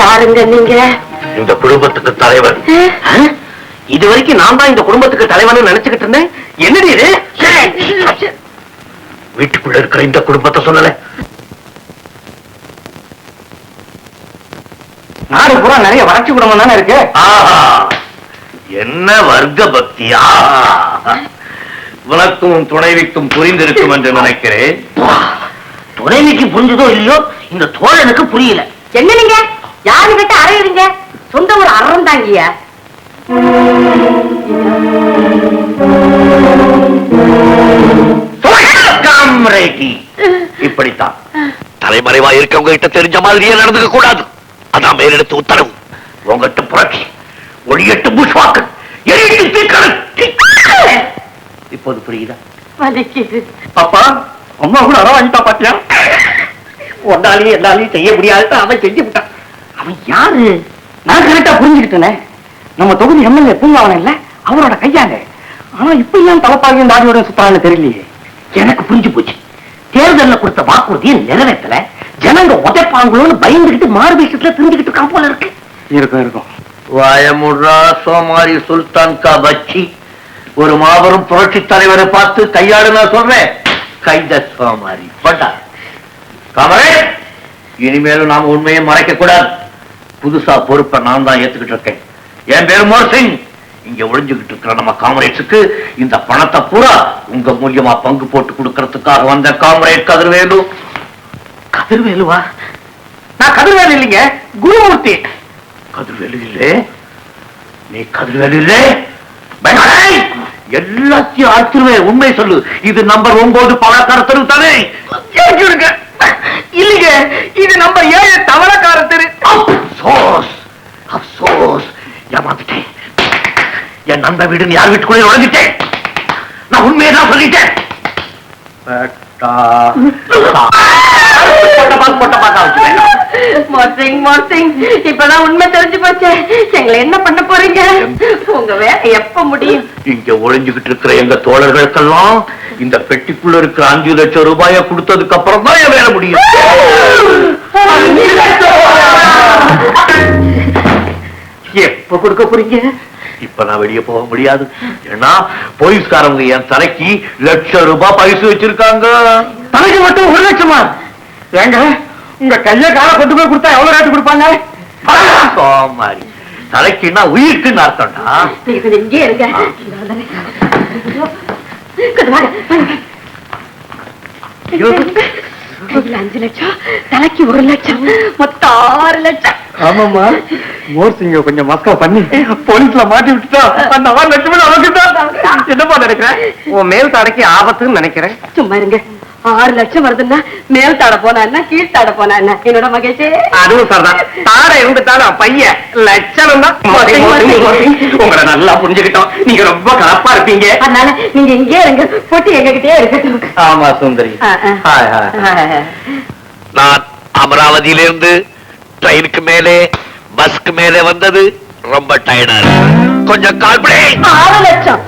யாருங்க நீங்க? இந்த குடும்பத்துக்கு தலைவர். இது வரைக்கும் நான் தான் இந்த குடும்பத்துக்கு தலைவன் நினைச்சுக்கிட்டு இருந்தேன். என்னடி இது? வீட்டுக்குள்ள இருக்கிற இந்த குடும்பத்தை சொல்லல. நாடு பூரா நிறைய வறட்சி குடும்பம் தானே இருக்கு? என்ன வர்க்க பக்தியா? உனக்கும் உன் துணைவிக்கும் புரிந்திருக்கும் என்று நினைக்கிறேன். துணைவிக்கு புரிஞ்சதோ இல்லையோ இந்த தோழனுக்கு புரியல. என்ன நீங்க? யாரு கிட்ட அறையுறீங்க? சொந்த ஒரு அறம் தாங்கிய. இப்படித்தான். தலைமறைவா இருக்கவங்க கிட்ட தெரிஞ்ச மாதிரியே நடந்துக்க கூடாது அதான் மேலெடுத்து உத்தரவு. உங்ககிட்ட புரட்சி. ஒளியட்டு புஷ்வாக்கு எரியிட்டு தீக்கணும். இப்போது புரியுதா? வலிக்குது. அப்பா அம்மா கூட அறம் வாங்கிட்டா பாத்தியா? ஒன்னாலையும் எல்லாலையும் செய்ய முடியாது அவன் செஞ்சு விட்டான். அவன் யாரு? நான் கரெக்டா புரிஞ்சுக்கிட்டேனே. நம்ம தொகுதி எம்எல்ஏ பூங்காவன இல்ல? அவரோட கையாங்க ஆனா இப்ப ஏன் தலைப்பாகையும் தாடியோட சுத்தான்னு தெரியலையே. எனக்கு புரிஞ்சு போச்சு. தேர்தல்ல கொடுத்த வாக்குறுதியை நிறைவேற்றல. ஜனங்க உதைப்பாங்களோன்னு பயந்துகிட்டு மாறு விஷயத்துல தெரிஞ்சுக்கிட்டு இருக்கான் போல இருக்கு. இருக்கும் இருக்கும். வாயமுட்ரா சோமாரி சுல்தான் கா பச்சி ஒரு மாபெரும் புரட்சி தலைவரை பார்த்து கையாடு நான் சொல்றேன். கைத சோமாரி பட்டா. இனிமேலும் நாம உண்மையை மறைக்க கூடாது. புதுசா பொறுப்பை நான் தான் ஏத்துக்கிட்டு இருக்கேன். என் பேர் மோர் இங்க ஒழிஞ்சுக்கிட்டு இருக்கிற நம்ம காமரேட்ஸுக்கு இந்த பணத்தை பூரா உங்க மூலியமா பங்கு போட்டு கொடுக்கறதுக்காக வந்த காமரேட் கதிர்வேலு. கதிர்வேலுவா? நான் கதிர்வேலு இல்லைங்க குருமூர்த்தி. கதிர்வேலு நீ கதிர்வேலு இல்லே! எல்லாத்தையும் அழைச்சிருவேன் உண்மை சொல்லு. இது நம்பர் ஒன்பது பணக்கார தெரு தானே இல்லைங்க இது நம்பர் ஏழு தவறக்கார தெரு அப்சோஸ்! அப்சோஸ்! ஏமாந்துட்டேன். என் நண்பன் வீடு யார் வீட்டுக்குள்ளே நுழைஞ்சிட்டேன்? நான் உண்மையை தான் சொல்லிட்டேன். மோர்சிங் மோர்சிங் இப்பதான் உண்மை தெரிஞ்சு போச்சு. எங்களை என்ன பண்ண போறீங்க? உங்க வேலை எப்ப முடியும்? இங்க ஒளிஞ்சுகிட்டு இருக்கிற எங்க தோழர்களுக்கெல்லாம் இந்த பெட்டிக்குள்ள இருக்கிற அஞ்சு லட்சம் ரூபாய கொடுத்ததுக்கு அப்புறம் தான் என் வேலை முடியும். எப்ப கொடுக்க போறீங்க? இப்ப நான் வெளியே போக முடியாது. ஏன்னா போலீஸ்காரங்க என் தலைக்கு லட்சம் ரூபாய் பரிசு வச்சிருக்காங்க. தலைக்கு மட்டும் ஒரு லட்சமா? ஏங்க உங்க கைய கால கொண்டு போய் கொடுத்தா எவ்வளவு ரேட்டு கொடுப்பாங்க? சோமாரி தலைக்குன்னா உயிருக்குன்னு அர்த்தம்டா. இங்கே அஞ்சு லட்சம். தலைக்கு ஒரு லட்சம். மொத்தம் ஆறு லட்சம். ஆமாமா மோர் சிங்க கொஞ்சம் மக்கா பண்ணி. போலீஸ்ல மாட்டி விட்டுட்டா அந்த ஆறு லட்சம் நமக்கு தான். என்னப்பா நினைக்கிறேன் உன் மேல் தடைக்கு ஆபத்துன்னு நினைக்கிறேன். சும்மா இருங்க. ஆறு லட்சம் வருதுன்னா மேல் தாட போனா என்ன கீழ் தாட போனா என்ன? என்னோட மகேஷே. அதுவும் சரிதான். தாரை இருந்துட்டாலும் பையன் லட்சணம் தான். உங்களை நல்லா புரிஞ்சுக்கிட்டோம். நீங்க ரொம்ப கலப்பா இருப்பீங்க. அதனால நீங்க இங்கே இருங்க. பொட்டி எங்க கிட்டே இருக்கட்டும். ஆமா சுந்தரி. நான் அமராவதியிலிருந்து ட்ரெயினுக்கு மேலே பஸ்க்கு மேலே வந்தது ரொம்ப டயர்டா இருக்கு. கொஞ்சம் கால் பண்ணி. ஆறு லட்சம்.